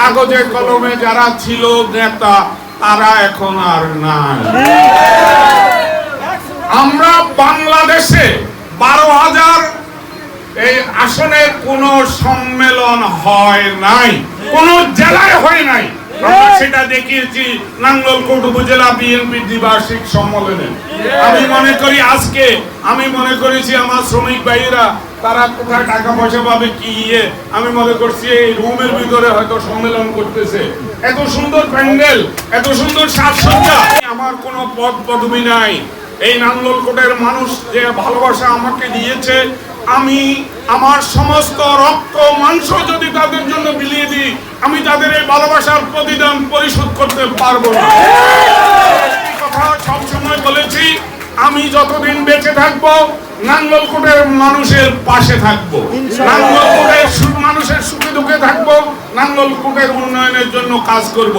কাগজে কলমে যারা ছিল নেতা, তারা এখন আর নাই। আমরা বাংলাদেশে বারো হাজার এই আসনের কোন সম্মেলন হয় নাই, কোন জেলায় হয় নাই। সেটা দেখিয়েছি নাঙ্গলকোট উপজেলা বিএনপি দ্বিবার্ষিক সম্মেলনে। আমি মনে করি আজকে, আমি মনে করেছি আমার শ্রমিক ভাইয়েরা তারা কোথায় টাকা পয়সা পাবে, কি ইয়ে? আমি মনে করছি এই রুমের ভিতরে হয়তো সম্মেলন করতেছে। এত সুন্দর প্যান্ডেল, এত সুন্দর সাজসজ্জা। আমার কোনো পদ পদবি নাই। এই নাঙ্গলকোটের মানুষ যে ভালোবাসা আমাকে দিয়েছে, আমি আমার সমস্ত রক্ত, মাংস যদি তাদের জন্য বিলিয়ে দিই, আমি তাদের এই ভালোবাসার প্রতিদান পরিশোধ করতে পারব না। কথা সবসময় বলেছি, আমি যতদিন বেঁচে থাকব নাঙ্গলকোটের মানুষের পাশে থাকব। নাঙ্গলকোটের মানুষের সুখে দুঃখে থাকব। নাঙ্গলকোটের উন্নয়নের জন্য কাজ করব।